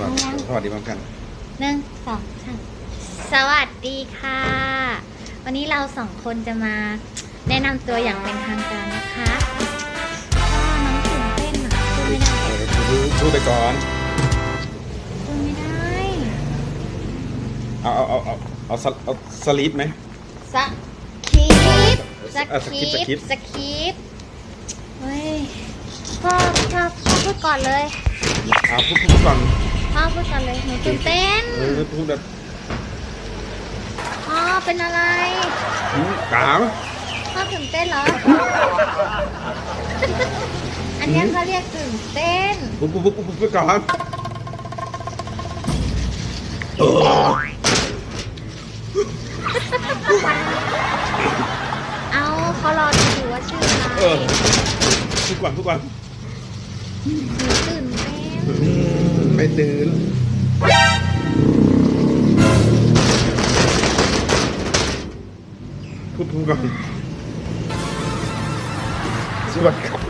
วัสดีสวัสดีพร้อมกันหนึ่งสองสามสวัสดีค่ะ วันนี้เราสองคนจะมาแนะนำตัวอย่างเป็นทางการนะคะก็น้องตื่นเต้นอะพูดไม่ได้เออพูดพูดไปก่อน พูดไม่ได้เอาเอาเอาเอาเอาสเอาสลิปไหม สคริปต์สเออคสริคริปต์ปต์สคริปต์เฮ้ยพ่อพ่อพ่อพูดก่อนเลย เอาพูดพูดก่อน พ่อพูดก่อนเลยหนูตื่นเต้นเออพูดแบบพ่อเป็นอะไรหืมกาวพ่อตื่นเต้นเหรอ อันเนี้ยเขาเรียกตื่นเต้นพูดพูดพูดพูดไปก่อนเออเอาเขารอดูอยู่ว่าชื่ออะไรเออพูดก่อนพูดก่อนหนูตื่นเต้น อืมไม่ตื่นพูดพูดก่อนสวัสดีครับ